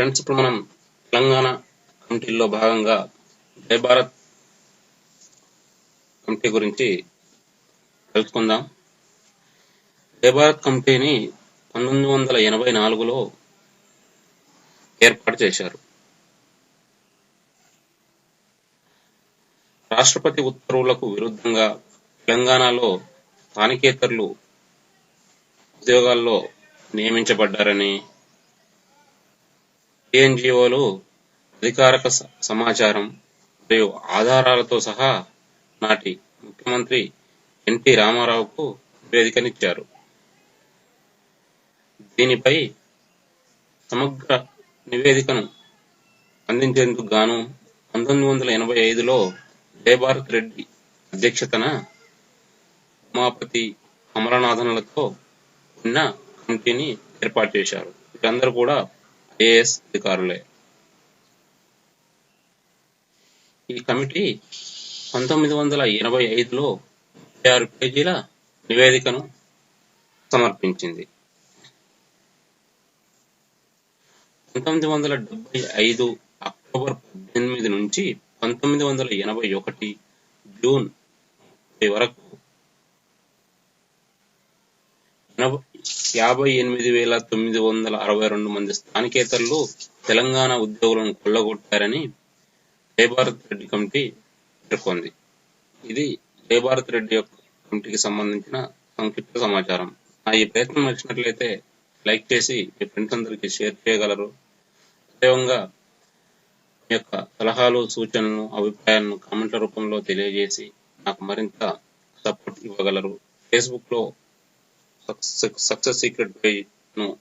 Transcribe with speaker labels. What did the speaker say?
Speaker 1: Friends ఇప్పుడు మనం తెలంగాణ కమిటీలో భాగంగా జై భారత్ కమిటీ గురించి తెలుసుకుందాం. జై భారత్ కమిటీని పంతొమ్మిది వందల ఎనభై నాలుగులో ఏర్పాటు చేశారు. రాష్ట్రపతి ఉత్తర్వులకు విరుద్ధంగా తెలంగాణలో స్థానికేతరులు ఉద్యోగాల్లో నియమించబడ్డారని టిఎన్జిఓలు అధికారిక సమాచారం మరియు ఆధారాలతో సహా నాటి ముఖ్యమంత్రి ఎన్టీ రామారావుకు నివేదికనిచ్చారు దీనిపై సమగ్ర నివేదికను అందించేందుకు గాను పంతొమ్మిది వందల ఎనభై ఐదులో జయభారత్ రెడ్డి అధ్యక్షతన ఉమాపతి అమరనాథన్లతో ఉన్న కమిటీని ఏర్పాటు చేశారు. వీరందరూ కూడా ఏఎస్ అధికారులే ఈ కమిటీ పంతొమ్మిది వందల ఎనభై ఐదులో ఆరు పేజీల నివేదికను సమర్పించింది. పంతొమ్మిది వందల డెబ్బై ఐదు అక్టోబర్ పద్దెనిమిది నుంచి పంతొమ్మిది వందల ఎనభై ఒకటి జూన్ వరకు యాభై ఎనిమిది వేల తొమ్మిది వందల అరవై రెండు మంది స్థానికేతరులు తెలంగాణ ఉద్యోగులను కొల్లగొట్టారని జయభారత్ రెడ్డి కమిటీ పేర్కొంది. ఇది జయభారత్ రెడ్డి యొక్క కమిటీకి సంబంధించిన సంక్షిప్త సమాచారం. నా ఈ ప్రయత్నం నచ్చినట్లయితే లైక్ చేసి మీ ఫ్రెండ్స్ అందరికీ షేర్ చేయగలరు. అదేవిధంగా మీ యొక్క సలహాలు సూచనలు అభిప్రాయాలను కామెంట్ల రూపంలో తెలియజేసి నాకు మరింత సపోర్ట్ ఇవ్వగలరు. ఫేస్బుక్లో success secret by you know.